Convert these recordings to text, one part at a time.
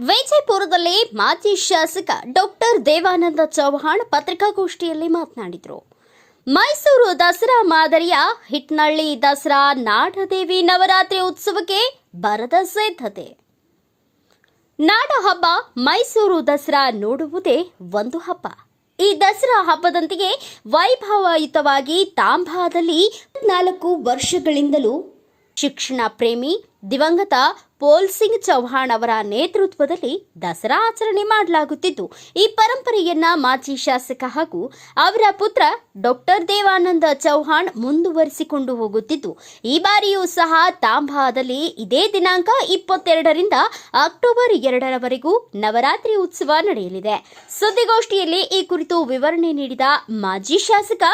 ನಗರದಲ್ಲಿ ಮಾಜಿ ಶಾಸಕ ಡಾಕ್ಟರ್ ದೇವಾನಂದ ಚೌಹಾಣ್ ಪತ್ರಿಕಾಗೋಷ್ಠಿಯಲ್ಲಿ ಮಾತನಾಡಿದರು. ಮೈಸೂರು ದಸರಾ ಮಾದರಿಯ ಹಿಟ್ನಳ್ಳಿ ದಸರಾ ನಾಡದೇವಿ ನವರಾತ್ರಿ ಉತ್ಸವಕ್ಕೆ ಬರದ ಸಿದ್ಧತೆ. ನಾಡ ಹಬ್ಬ ಮೈಸೂರು ದಸರಾ ನೋಡುವುದೇ ಒಂದು ಹಬ್ಬ. ಈ ದಸರಾ ಹಬ್ಬದಂತೆಯೇ ವೈಭವಯುತವಾಗಿ ತಾಂಬಾದಲ್ಲಿ ನಾಲ್ಕು ವರ್ಷಗಳಿಂದಲೂ ಶಿಕ್ಷಣ ಪ್ರೇಮಿ, ದಿವಂಗತ ಪೋಲ್ ಸಿಂಗ್ ಚೌಹಾಣ್ ಅವರ ನೇತೃತ್ವದಲ್ಲಿ ದಸರಾ ಆಚರಣೆ ಮಾಡಲಾಗುತ್ತಿದ್ದು, ಈ ಪರಂಪರೆಯನ್ನ ಮಾಜಿ ಶಾಸಕ ಹಾಗೂ ಅವರ ಪುತ್ರ ಡಾಕ್ಟರ್ ದೇವಾನಂದ ಚೌಹಾಣ್ ಮುಂದುವರಿಸಿಕೊಂಡು ಹೋಗುತ್ತಿದ್ದು, ಈ ಬಾರಿಯೂ ಸಹ ತಾಂಬಾದಲ್ಲಿ ಇದೇ ದಿನಾಂಕ ಇಪ್ಪತ್ತೆರಡರಿಂದ ಅಕ್ಟೋಬರ್ ಎರಡರವರೆಗೂ ನವರಾತ್ರಿ ಉತ್ಸವ ನಡೆಯಲಿದೆ. ಸುದ್ದಿಗೋಷ್ಠಿಯಲ್ಲಿ ಈ ಕುರಿತು ವಿವರಣೆ ನೀಡಿದ ಮಾಜಿ ಶಾಸಕ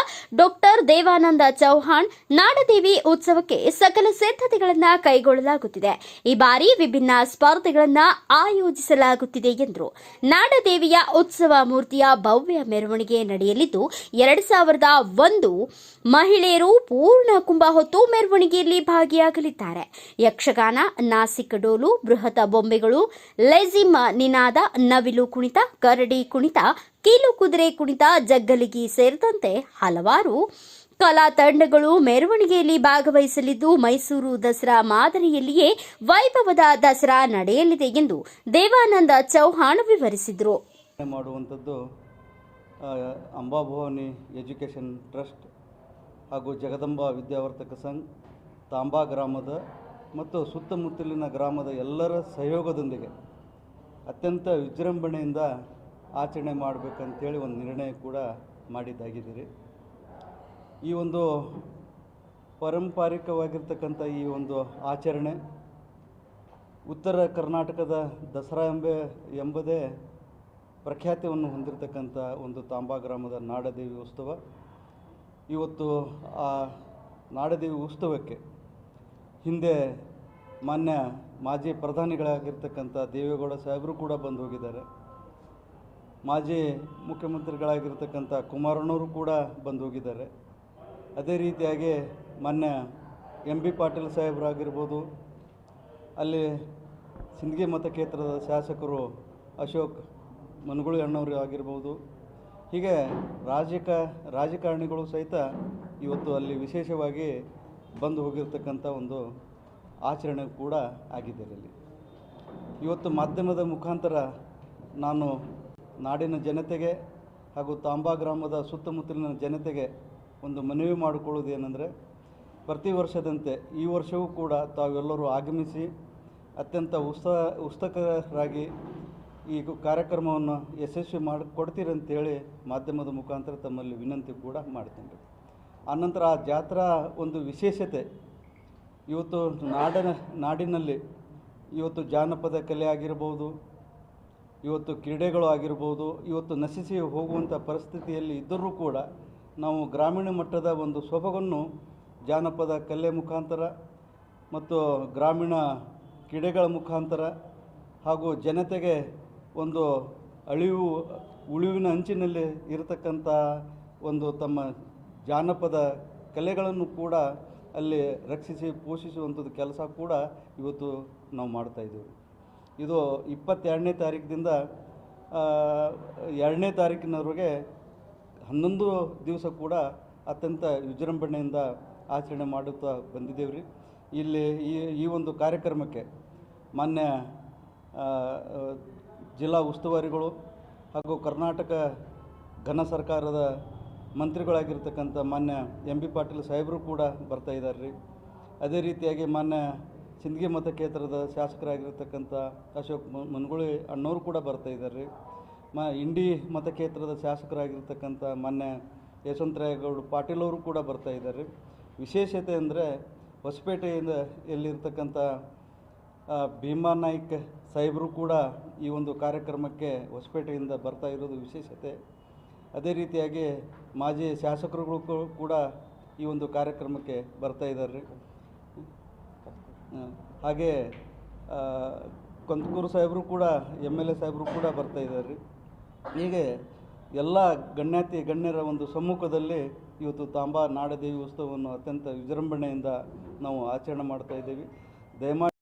ಡಾಕ್ಟರ್ ದೇವಾನಂದ ಚೌಹಾಣ್, ನಾಡದೇವಿ ಉತ್ಸವಕ್ಕೆ ಸಕಲ ಸಿದ್ಧತೆಗಳನ್ನು ಕೈಗೊಳ್ಳಲಾಗುತ್ತಿದೆ. ಈ ಬಾರಿ ವಿಭಿನ್ನ ಸ್ಪರ್ಧೆಗಳನ್ನ ಆಯೋಜಿಸಲಾಗುತ್ತಿದೆ ಎಂದರು. ನಾಡದೇವಿಯ ಉತ್ಸವ ಮೂರ್ತಿಯ ಭವ್ಯ ಮೆರವಣಿಗೆ ನಡೆಯಲಿದ್ದು, ಎರಡ್ ಸಾವಿರದ ಒಂದು ಮಹಿಳೆಯರು ಪೂರ್ಣ ಕುಂಭ ಹೊತ್ತು ಮೆರವಣಿಗೆಯಲ್ಲಿ ಭಾಗಿಯಾಗಲಿದ್ದಾರೆ. ಯಕ್ಷಗಾನ, ನಾಸಿಕ್ ಡೋಲು, ಬೃಹತ್ ಬೊಂಬೆಗಳು, ಲೆಜಿಮ್ ನಿನಾದ, ನವಿಲು ಕುಣಿತ, ಕರಡಿ ಕುಣಿತ, ಕೀಲು ಕುದುರೆ ಕುಣಿತ, ಜಗ್ಗಲಿಗಿ ಸೇರಿದಂತೆ ಹಲವಾರು ಕಲಾ ತಂಡಗಳು ಮೆರವಣಿಗೆಯಲ್ಲಿ ಭಾಗವಹಿಸಲಿದ್ದು ಮೈಸೂರು ದಸರಾ ಮಾದರಿಯಲ್ಲಿಯೇ ವೈಭವದ ದಸರಾ ನಡೆಯಲಿದೆ ಎಂದು ದೇವಾನಂದ ಚೌಹಾಣ್ ವಿವರಿಸಿದರು. ಮಾಡುವಂಥದ್ದು ಅಂಬಾಭವಾನಿ ಎಜುಕೇಷನ್ ಟ್ರಸ್ಟ್ ಹಾಗೂ ಜಗದಂಬ ವಿದ್ಯಾವರ್ತಕ ಸಂಘ, ತಾಂಬಾ ಗ್ರಾಮದ ಮತ್ತು ಸುತ್ತಮುತ್ತಲಿನ ಗ್ರಾಮದ ಎಲ್ಲರ ಸಹಯೋಗದೊಂದಿಗೆ ಅತ್ಯಂತ ವಿಜೃಂಭಣೆಯಿಂದ ಆಚರಣೆ ಮಾಡಬೇಕಂತೇಳಿ ಒಂದು ನಿರ್ಣಯ ಕೂಡ ಮಾಡಿದ್ದಾಗಿದ್ದೀರಿ. ಈ ಒಂದು ಪಾರಂಪರಿಕವಾಗಿರ್ತಕ್ಕಂಥ ಈ ಒಂದು ಆಚರಣೆ ಉತ್ತರ ಕರ್ನಾಟಕದ ದಸರಾ ಎಂಬೆ ಎಂಬುದೇ ಪ್ರಖ್ಯಾತಿಯನ್ನು ಹೊಂದಿರತಕ್ಕಂಥ ಒಂದು ತಾಂಬಾ ಗ್ರಾಮದ ನಾಡದೇವಿ ಉತ್ಸವ. ಇವತ್ತು ಆ ನಾಡದೇವಿ ಉತ್ಸವಕ್ಕೆ ಹಿಂದೆ ಮಾನ್ಯ ಮಾಜಿ ಪ್ರಧಾನಿಗಳಾಗಿರ್ತಕ್ಕಂಥ ದೇವೇಗೌಡ ಸಾಹೇಬರು ಕೂಡ ಬಂದು ಹೋಗಿದ್ದಾರೆ. ಮಾಜಿ ಮುಖ್ಯಮಂತ್ರಿಗಳಾಗಿರ್ತಕ್ಕಂಥ ಕುಮಾರಣ್ಣವರು ಕೂಡ ಬಂದು ಹೋಗಿದ್ದಾರೆ. ಅದೇ ರೀತಿಯಾಗಿ ಮೊನ್ನೆ ಎಂ ಬಿ ಪಾಟೀಲ್ ಸಾಹೇಬರಾಗಿರ್ಬೋದು, ಅಲ್ಲಿ ಸಿಂದಗಿ ಮತಕ್ಷೇತ್ರದ ಶಾಸಕರು ಅಶೋಕ್ ಮನಗುಳಿ ಅಣ್ಣವರು ಆಗಿರ್ಬೋದು, ಹೀಗೆ ರಾಜಕ, ರಾಜಕಾರಣಿಗಳು ಸಹಿತ ಇವತ್ತು ಅಲ್ಲಿ ವಿಶೇಷವಾಗಿ ಬಂದು ಹೋಗಿರ್ತಕ್ಕಂಥ ಒಂದು ಆಚರಣೆ ಕೂಡ ಆಗಿದೆ ಅಲ್ಲಿ ಇವತ್ತು ಮಾಧ್ಯಮದ ಮುಖಾಂತರ ನಾನು ನಾಡಿನ ಜನತೆಗೆ ಹಾಗೂ ತಾಂಬಾ ಗ್ರಾಮದ ಸುತ್ತಮುತ್ತಲಿನ ಜನತೆಗೆ ಒಂದು ಮನವಿ ಮಾಡಿಕೊಳ್ಳೋದು ಏನಂದರೆ, ಪ್ರತಿ ವರ್ಷದಂತೆ ಈ ವರ್ಷವೂ ಕೂಡ ತಾವೆಲ್ಲರೂ ಆಗಮಿಸಿ ಅತ್ಯಂತ ಉತ್ಸಾಹ ಉತ್ಸುಕರಾಗಿ ಈ ಕಾರ್ಯಕ್ರಮವನ್ನು ಯಶಸ್ವಿ ಮಾಡಿ ಕೊಡ್ತೀರಂತೇಳಿ ಮಾಧ್ಯಮದ ಮುಖಾಂತರ ತಮ್ಮಲ್ಲಿ ವಿನಂತಿ ಕೂಡ ಮಾಡ್ತೀನಿ ಆನಂತರ ಆ ಜಾತ್ರಾ ಒಂದು ವಿಶೇಷತೆ, ಇವತ್ತು ನಾಡಿನ, ನಾಡಿನಲ್ಲಿ ಇವತ್ತು ಜಾನಪದ ಕಲೆ ಆಗಿರ್ಬೋದು, ಇವತ್ತು ಕ್ರೀಡೆಗಳು ಆಗಿರ್ಬೋದು, ಇವತ್ತು ನಶಿಸಿ ಹೋಗುವಂಥ ಪರಿಸ್ಥಿತಿಯಲ್ಲಿ ಇದ್ದರೂ ಕೂಡ ನಾವು ಗ್ರಾಮೀಣ ಮಟ್ಟದ ಒಂದು ಸೊಬಗನ್ನು ಜಾನಪದ ಕಲೆ ಮುಖಾಂತರ ಮತ್ತು ಗ್ರಾಮೀಣ ಕ್ರೀಡೆಗಳ ಮುಖಾಂತರ ಹಾಗೂ ಜನತೆಗೆ ಒಂದು ಅಳಿವು, ಉಳಿವಿನ ಅಂಚಿನಲ್ಲಿ ಇರತಕ್ಕಂಥ ಒಂದು ತಮ್ಮ ಜಾನಪದ ಕಲೆಗಳನ್ನು ಕೂಡ ಅಲ್ಲಿ ರಕ್ಷಿಸಿ, ಪೋಷಿಸುವಂಥದ್ದು ಕೆಲಸ ಕೂಡ ಇವತ್ತು ನಾವು ಮಾಡ್ತಾಯಿದ್ದೀವಿ ಇದು ಇಪ್ಪತ್ತೆರಡನೇ ತಾರೀಕಿನಿಂದ ಎರಡನೇ ತಾರೀಕಿನವರೆಗೆ ಹನ್ನೊಂದು ದಿವಸ ಕೂಡ ಅತ್ಯಂತ ವಿಜೃಂಭಣೆಯಿಂದ ಆಚರಣೆ ಮಾಡುತ್ತಾ ಬಂದಿದ್ದೇವೆ ರೀ ಇಲ್ಲಿ ಈ ಈ ಒಂದು ಕಾರ್ಯಕ್ರಮಕ್ಕೆ ಮಾನ್ಯ ಜಿಲ್ಲಾ ಉಸ್ತುವಾರಿಗಳು ಹಾಗೂ ಕರ್ನಾಟಕ ಘನ ಸರ್ಕಾರದ ಮಂತ್ರಿಗಳಾಗಿರ್ತಕ್ಕಂಥ ಮಾನ್ಯ ಎಂ ಬಿ ಪಾಟೀಲ್ ಸಾಹೇಬರು ಕೂಡ ಬರ್ತಾ ಇದ್ದಾರೆ ರೀ ಅದೇ ರೀತಿಯಾಗಿ ಮಾನ್ಯ ಸಿಂದಗಿ ಮತಕ್ಷೇತ್ರದ ಶಾಸಕರಾಗಿರ್ತಕ್ಕಂಥ ಅಶೋಕ್ ಮನಗುಳಿ ಅಣ್ಣವರು ಕೂಡ ಬರ್ತಾ ಇದ್ದಾರೆ ರೀ ಮ, ಇಂಡಿ ಮತಕ್ಷೇತ್ರದ ಶಾಸಕರಾಗಿರ್ತಕ್ಕಂಥ ಮಾನ್ಯ ಯಶವಂತರಾಯಗೌಡ ಪಾಟೀಲ್ ಅವರು ಕೂಡ ಬರ್ತಾ ಇದ್ದಾರೆ. ವಿಶೇಷತೆ ಅಂದರೆ ಹೊಸಪೇಟೆಯಿಂದ ಎಲ್ಲಿರ್ತಕ್ಕಂಥ ಭೀಮಾ ನಾಯ್ಕ ಸಾಹೇಬರು ಕೂಡ ಈ ಒಂದು ಕಾರ್ಯಕ್ರಮಕ್ಕೆ ಹೊಸಪೇಟೆಯಿಂದ ಬರ್ತಾ ಇರೋದು ವಿಶೇಷತೆ. ಅದೇ ರೀತಿಯಾಗಿ ಮಾಜಿ ಶಾಸಕರುಗಳು ಕೂಡ ಈ ಒಂದು ಕಾರ್ಯಕ್ರಮಕ್ಕೆ ಬರ್ತಾ ಇದ್ದಾರೆ. ಹಾಗೆ ಕಂದಕೂರು ಸಾಹೇಬರು ಕೂಡ, ಎಂ ಎಲ್ ಎ ಸಾಹೇಬರು ಕೂಡ ಬರ್ತಾ ಇದ್ದಾರೆ. ಹೀಗೆ ಎಲ್ಲ ಗಣ್ಯಾತಿ ಗಣ್ಯರ ಒಂದು ಸಮ್ಮುಖದಲ್ಲಿ ಇವತ್ತು ತಾಂಬಾ ನಾಡದೇವಿ ಉತ್ಸವವನ್ನು ಅತ್ಯಂತ ವಿಜೃಂಭಣೆಯಿಂದ ನಾವು ಆಚರಣೆ ಮಾಡ್ತಾ ಇದ್ದೀವಿ. ದಯಮಾಡಿ